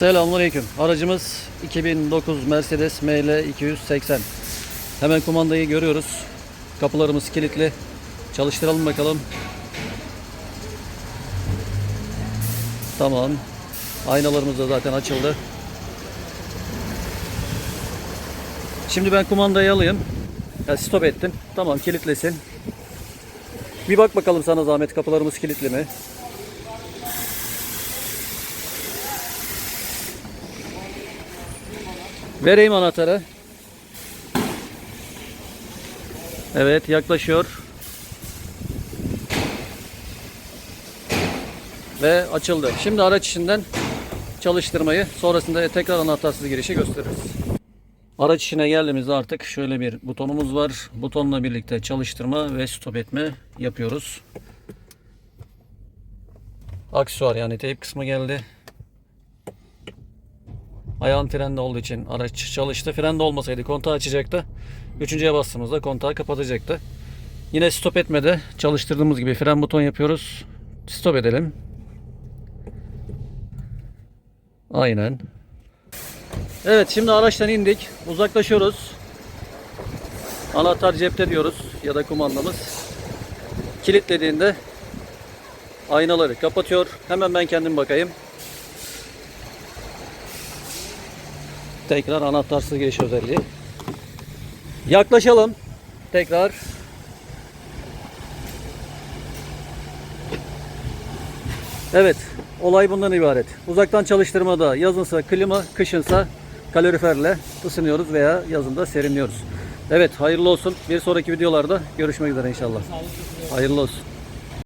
Selamünaleyküm. Aracımız 2009 Mercedes ML 280. Hemen kumandayı görüyoruz. Kapılarımız kilitli. Çalıştıralım bakalım. Tamam. Aynalarımız da zaten açıldı. Şimdi ben kumandayı alayım. Ya stop ettim. Tamam kilitlesin. Bir bak bakalım sana zahmet kapılarımız kilitli mi? Vereyim anahtarı. Evet yaklaşıyor. Ve açıldı. Şimdi araç içinden çalıştırmayı sonrasında tekrar anahtarsız girişi gösteririz. Araç içine geldiğimizde artık şöyle bir butonumuz var. Butonla birlikte çalıştırma ve stop etme yapıyoruz. Aksesuar yani teyp kısmı geldi. Ayağın frende olduğu için araç çalıştı. Frende olmasaydı kontağı açacaktı. Üçüncüye bastığımızda kontağı kapatacaktı. Yine stop etmede çalıştırdığımız gibi fren buton yapıyoruz. Stop edelim. Aynen. Evet şimdi araçtan indik. Uzaklaşıyoruz. Anahtar cepte diyoruz ya da kumandamız. Kilitlediğinde aynaları kapatıyor. Hemen ben kendim bakayım. Tekrar anahtarsız giriş özelliği. Yaklaşalım. Tekrar. Evet. Olay bundan ibaret. Uzaktan çalıştırmada yazınsa klima, kışınsa kaloriferle ısınıyoruz veya yazında serinliyoruz. Evet hayırlı olsun. Bir sonraki videolarda görüşmek üzere inşallah. Hayırlı olsun.